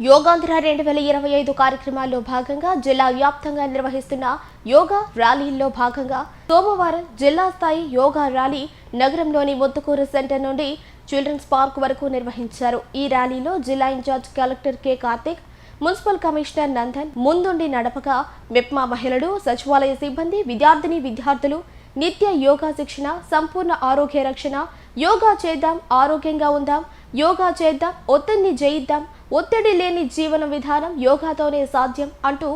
యోగాంధ్ర రెండు వేల ఇరవై ఐదు కార్యక్రమాల్లో భాగంగా జిల్లా వ్యాప్తంగా నిర్వహిస్తున్న యోగా ర్యాలీల్లో భాగంగా సోమవారం జిల్లా స్థాయి యోగా ర్యాలీ నగరంలోని ముత్తుకూరు సెంటర్ నుండి చిల్డ్రన్స్ పార్క్ వరకు నిర్వహించారు. ఈ ర్యాలీలో జిల్లా in-charge collector K Karthik municipal commissioner Nandan ముందుండి నడపగా మెప్మా మహిళలు సచివాలయ సిబ్బంది విద్యార్థిని విద్యార్థులు నిత్య యోగా శిక్షణ సంపూర్ణ ఆరోగ్య రక్షణ యోగా చేద్దాం ఆరోగ్యంగా ఉందాం యోగా చేద్దాం ఒత్తిడిని జయిద్దాం ఒత్తిడి లేని జీవన విధానం యోగాతోనే సాధ్యం అంటూ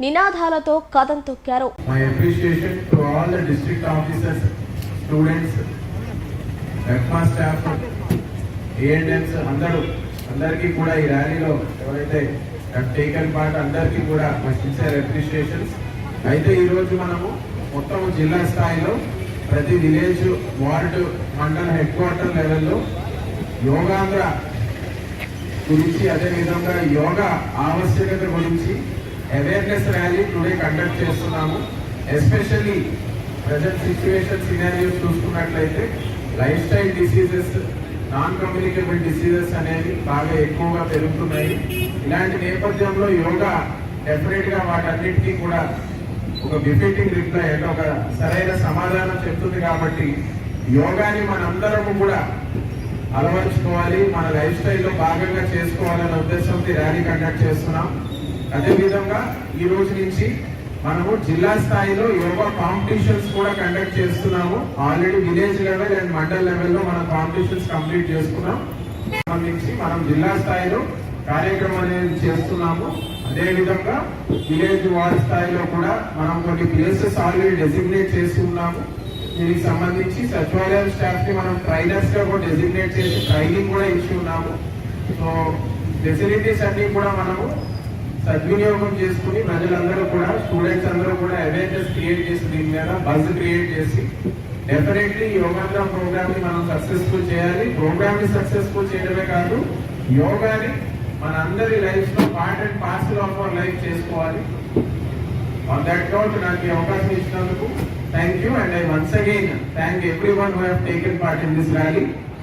నినాదాలతో కథం తొక్కారు. అందరికీ కూడా ఈ ర్యాలీలో ఎవరైతే టేకన్ పార్ట్ అందరికీ కూడా మా సిన్సియర్ అప్రిషియేషన్స్ అయితే ఈరోజు మనము మొత్తం జిల్లా స్థాయిలో ప్రతి విలేజ్ వార్డు మండల హెడ్ క్వార్టర్ లెవెల్లో యోగాంధ్ర గురించి అదేవిధంగా యోగా ఆవశ్యకత గురించి అవేర్నెస్ ర్యాలీ టుడే కండక్ట్ చేస్తున్నాము. ఎస్పెషల్లీ ప్రజెంట్ సిచ్యువేషన్ సినారియోస్ చూసుకున్నట్లయితే lifestyle diseases non communicable diseases అనేవి బాగా ఎక్కువగా పెరుగుతున్నాయి. ఇలాంటి నేపథ్యంలో యోగా డెఫినెట్గా వాటన్నిటికీ కూడా ఒక బిఫిటింగ్ రిప్లై అంటే ఒక సరైన సమాధానం చెప్తుంది కాబట్టి యోగాని మనందరము కూడా అలవరుచుకోవాలి మన లైఫ్ స్టైల్లో భాగంగా చేసుకోవాలనే ఉద్దేశంతో ర్యాలీ కండక్ట్ చేస్తున్నాం. అదేవిధంగా ఈ రోజు నుంచి మనము జిల్లా స్థాయిలో యోగా కాంపిటీషన్స్ కూడా కండక్ట్ చేస్తున్నాము. Already village level and mandal లెవెల్లో మనం కాంపిటీషన్స్ కంప్లీట్ చేసుకున్నాం. సంబంధించి మనం జిల్లా స్థాయిలో కార్యక్రమం అనేది చేస్తున్నాము. అదేవిధంగా విలేజ్ వార్డ్ స్థాయిలో కూడా మనం కొన్ని ప్లేసెస్ ఆల్రెడీ డెసిగ్నేట్ చేసి ఉన్నాము. దీనికి సంబంధించి సచివాలయం స్టాఫ్ని మనం ట్రైనర్స్గా కూడా డెసిగ్నేట్ చేసి ట్రైనింగ్ కూడా ఇస్తున్నాము ఉన్నాము. సో ఫెసిలిటీస్ అన్ని కూడా మనము సద్వినియోగం చేసుకుని ప్రజలందరూ కూడా స్టూడెంట్స్ అందరూ కూడా అవేర్నెస్ క్రియేట్ చేసి దీని మీద బజ్ క్రియేట్ చేసి డెఫినెట్లీ యోగాంధ్ర ప్రోగ్రామ్ని మనం సక్సెస్ఫుల్ చేయాలి. ప్రోగ్రామ్ని సక్సెస్ఫుల్ చేయడమే కాదు యోగాని మన అందరి లైఫ్లో part and parcel of our life చేసుకోవాలి. ఆన్ దట్ నోట్ నాకు అవకాశం ఇచ్చినందుకు thank you and I once again thank everyone who have taken part in this rally